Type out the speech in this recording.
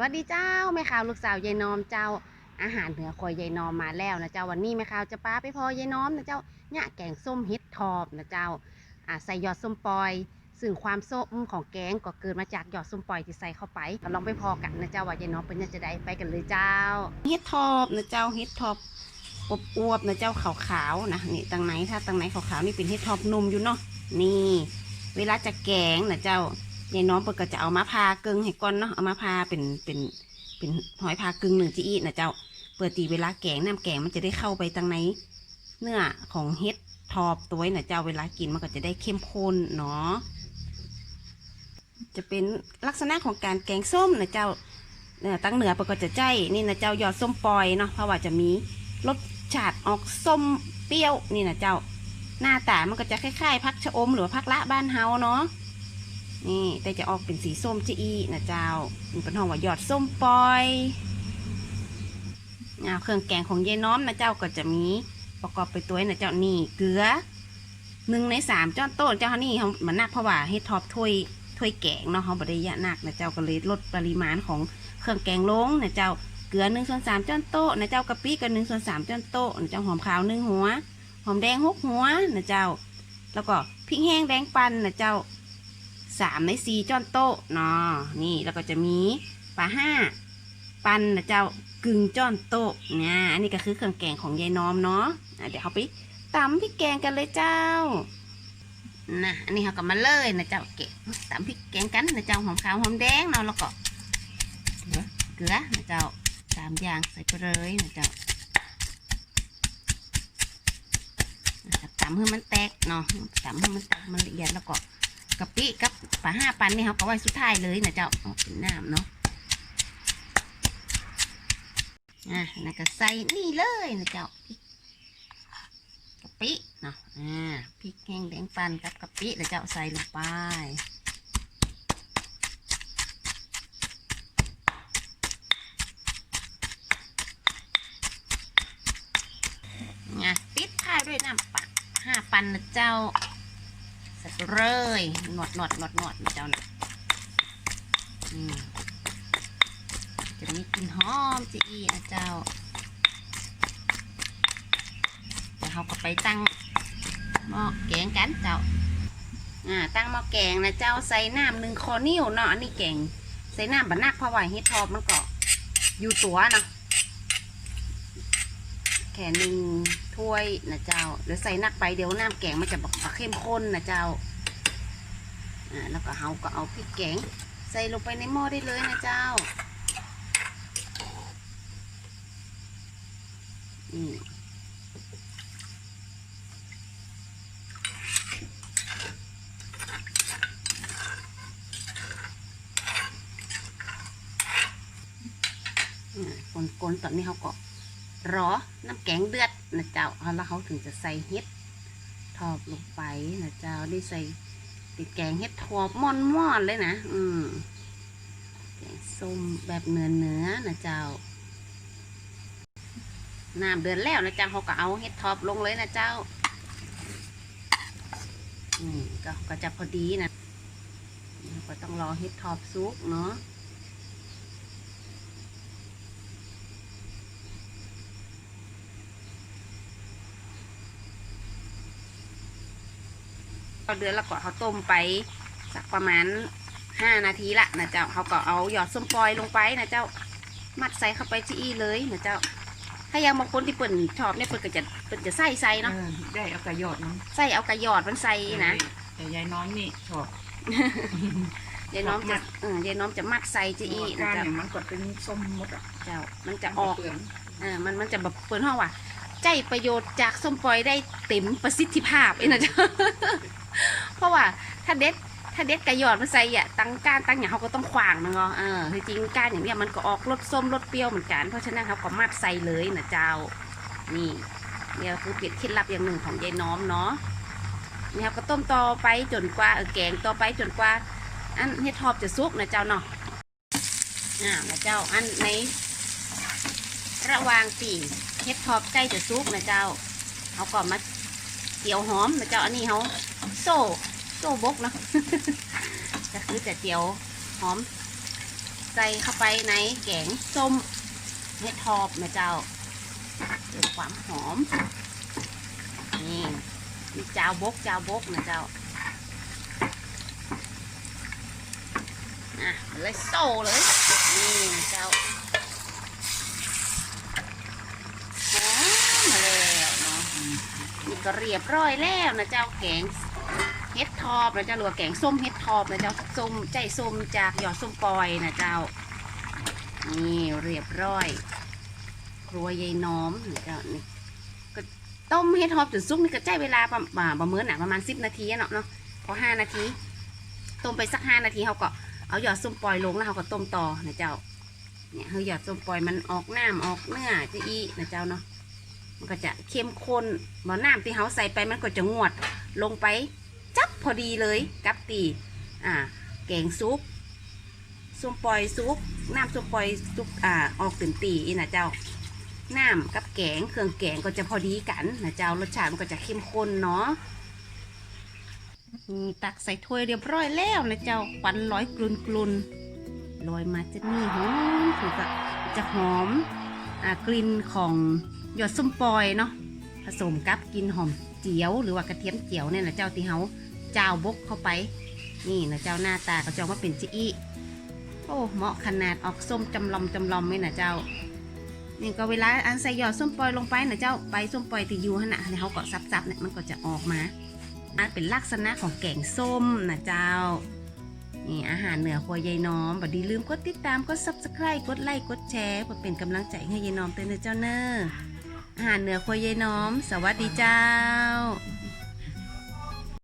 สวัสดีเจ้าแม่ข่าวลูกสาวยายนอมเจ้าอาหารเหนือคอยยายนอมมาแล้วนะเจ้าวันนี้แม่ข่าวจะป้าไปพอยายนอมนะเจ้าเนี่ยแกงส้มเฮ็ดทอบนะเจ้าอ่าใส่ยอดส้มปอย ซึ่งความส้มของแกงก็เกิดมาจากยอดส้มปอยที่ใส่เข้าไปก็ลองไปพอกันนะเจ้าว่ายายนอมเป็นยังจะได้ไปกันเลยเจ้าเฮ็ดทอบนะเจ้าเฮ็ดทอบอบอวบๆนะเจ้าขาวๆนะนี่ตังไหนถ้าตังไหนขาวๆนี่เป็นเฮ็ดทอบนมอยู่เนาะนี่ เวลาจะแกงนะเจ้า ยายน้องเปิดก็จะเอามาพากึ่งให้ก่อนเนาะเอามาพาเป็นเป็นเป็นหอยพากึ่งหนึ่งจีอีนะเจ้าเปิดตีเวลาแกงน้ำแกงมันจะได้เข้าไปตังในเนื้อของเฮ็ดทอบตัวนะเจ้าเวลากินมันก็จะได้เข้มข้นเนาะจะเป็นลักษณะของการแกงส้มนะเจ้าเอ่อตั้งเหนือปก็จะใจนี่นะเจ้ายอดส้มปอยเนาะเพราะว่าจะมีรสชาติออกส้มเปรี้ยวนี่นะเจ้า หน้าตามันก็จะคล้ายๆพักชะอมหรือพักละบ้านเฮาเนาะ นี่แต่จะออกเป็นสีส้มจีอีนะเจ้ามันเป็นห้องว่าหยอดส้มปอยเครื่องแกงของยายน้อมนะเจ้าก็จะมีประกอบไปตัวนะเจ้านี่เกลือหนึ่งในสามจ้อนโต้นเจ้านี่เขามันนักเพราะว่าเฮ็ดทอปถ้วยถ้วยแกงเนาะเขาบริยะนักนะเจ้าก็เลยลดปริมาณของเครื่องแกงลงนะเจ้าเกลือหนึ่งส่วนสามจ้อนโต๊ะนะเจ้ากะปิก็หนึ่งส่วนสามจ้อนโต๊ะนะเจ้าหอมขาวหนึ่งหัว หอมแดงหกหัวนะเจ้า แล้วก็พริกแห้งแดงปันนะเจ้า สามในสี่จ้อนโต๊ะเนาะนี่แล้วก็จะมีปลาห้าปันนะเจ้ากึ่งจ้อนโต๊ะเนี่ยอันนี้ก็คือเครื่องแกงของยายน้อมเนาะเดี๋ยวเขาไปตำพริกแกงกันเลยเจ้านะอันนี้เขาก็มาเลยนะเจ้าเกะตำพริกแกงกันนะเจ้าหอมขาวหอมแดงเนาะแล้วก็เกลือนะเจ้าสามอย่างใส่ไปเลยนะเจ้าตำให้มันแตกเนาะตำให้มันแตกมันละเอียดแล้วก็ กะปิกับปลาห้าปันนี่เขาก็ไว้สุดท้ายเลยนะเจ้าเอาเป็นน้ำเนาะอะแล้วก็ใส่นี่เลยนะเจ้าพริกกะปิเนาะอ่าพริกแห้งแดงปันกับกะปิแล้วเจ้าใส่ลงไปอะปิดท้ายด้วยน้ำปลาห้าปันนะเจ้า ส่ไปเลยหนวดหนวดหนวดหนวดนะเจ้าน่ะอืมจะมีกลิ่นหอมจีอีนะเจ้าเดี๋ยวเราก็ไปตั้งหม้อแกงกันเจ้า อ่า ตั้งหม้อแกงนะเจ้าใส่น้ำหนึ่งคอนิ้วเนาะอันนี้แกงใส่น้ำบะนักเพราะว่าเฮ็ดทอบมันก็อยู่ตัวเนาะ แค่หนึ่งถ้วยนะเจ้าหรือใส่นักไปเดี๋ยวน้ำแกงมันจะแบบเข้มข้นนะเจ้าอ่าแล้วก็เฮาก็เอาพริกแกง ใส่ลงไปในหม้อได้เลยนะเจ้าอืมอ่ากลนๆตอนนี้เขาก็ รอน้ำแกงเดือดนะเจ้าแล้วเขาถึงจะใส่เห็ดทอบลงไปนะเจ้าได้ใส่ติดแกงเห็ดทอบม่อนม่อนเลยนะ อืมแกงส้มแบบเนื้อเนื้อนะเจ้าน้ำเดือดแล้วนะเจ้าเขาก็เอาเห็ดทอบลงเลยนะเจ้าอืมก็ก็จะพอดีนะก็ต้องรอเห็ดทอบซุกเนาะ ก็เดือนแล้วก็เขาต้มไปสักประมาณห้านาทีละนะเจ้าเขาก็เอาหยอดส้มปล่อยลงไปนะเจ้ามัดใส่เข้าไปจี้เลยนะเจ้า ถ้ายังบางคนที่เปิ่นชอบเนี่ยเปิ่นก็จะเปิ่นจะใส่ใส่เนาะเออได้เอากระยอดมั้งใส่เอากระหยอดมันใส่นะแต่ยายน้องนี่ชอบยายน้อมมัจะดเออยายน้อมจะมัดใส่จี้กานะรเจ้าเนี่ยมันก็เป็นส้มหมดอะเจ้ามันจะออกเปลืองเออมันมันจะแบบเปิ่นห้องว่า ใจประโยชน์จากส้มปล่อยได้เต็มประสิทธิภาพเองนะเจ้าเพราะว่าถ้าเด็ดถ้าเด็ดกระยอดมันใส่อะตั้งก้านตั้งอย่างเขาก็ต้องขวางนะเนาะเออจริงก้านอย่างเนี้ยมันก็ออกรสส้มรสเปรี้ยวเหมือนกันเพราะฉะนั้นเขาก็มัดใส่เลยนะเจ้า นี่เนี่ยคือเปลี่ยนเคล็ดลับอย่างหนึ่งของยายน้อมเนาะนี่ครับก็ต้มต่อไปจนกว่าเออแกงต่อไปจนกว่า อันเฮ็ดทอบจะสุกนะเจ้าเนาะอ่านะเจ้าอันใน ระวางปีเฮ็ดทอบใกล้จะสุกนะเจ้าเขาก็มาเจียวหอมนะเจ้าอันนี้เขาโซ่โซ่บกเนาะก็คือจะเจียวหอม ใส่เข้าไปในแกงส้มเห็ดทอบนะเจ้าเพื่อความหอมนี่มีจาวบกจาวบกนะเจ้าอะเลยโซ่เลยนี่นะเจ้าหอมมาแล้วเนาะนี่ ก็เรียบร้อยแล้วนะเจ้าแกงเฮ็ดทอบนะเจ้าหรือว่าแกงส้มเฮ็ดทอบนะเจ้าส้มใจส้มจากหยอดส้มปอยนะเจ้านี่เรียบร้อย ครัวยายน้อมนะเจ้านี่ก็ต้มเฮ็ดทอบจนสุกนี่ก็ใช้เวลาประมาณประเมินน่ะประมาณสิบนาทีเนาะเนาะพอห้านาทีต้มไปสักห้านาทีเขาก็เอาหยอดส้มปล่อยลงแล้วเขาก็ต้มต่อนะเจ้าเนี่ยเขาหยอดส้มปล่อยมันออกน้ำออกเนื้อจะอีนะเจ้าเนาะ มันก็จะเข้มข้นบ่น้ำที่เขาใส่ไปมันก็จะงวดลงไปจับพอดีเลยกับตีอ่าแกงซุปส้มปล่อยซุปน้ำส้มปล่อยซุปอ่าออกตื่นตีอีนะเจ้าน้ำกับแกงเครื่องแกงก็จะพอดีกันนะเจ้ารสชาติมันก็จะเข้มข้นเนาะนี่ตักใส่ถ้วยเรียบร้อยแล้วนะเจ้าควันร้อยกลุนกลุนลอยมาจะนี่หอมถูกอะจะหอมอกลิ่นของ หยอดส้มปล่อยเนาะผสมกับกินหอมเจียวหรือว่ากระเทียมเจียวเนี่ยนะเจ้าที่เขาเจ้าบกเข้าไปนี่นะเจ้าหน้าตาก็จะมาเป็นจีอีโอ้เหมาะขนาดออกส้มจำลอมจำลอมไหมนะเจ้านี่ก็เวลาอันใส่หยอดส้มปล่อยลงไปนะเจ้าใบส้มปล่อยที่อยู่ขนาดเขาก็ซับๆเนี่ยมันก็จะออกมาอาจเป็นลักษณะของแกงส้มนะเจ้านี่อาหารเหนือครัวยายน้อมบัดดีลืมกดติดตามกด subscribe กดไลค์กดแชร์เพื่อเป็นกำลังใจให้ยายน้อมเตือนเจ้าเนอ อาหารเหนือครัวยายน้อม สวัสดีเจ้า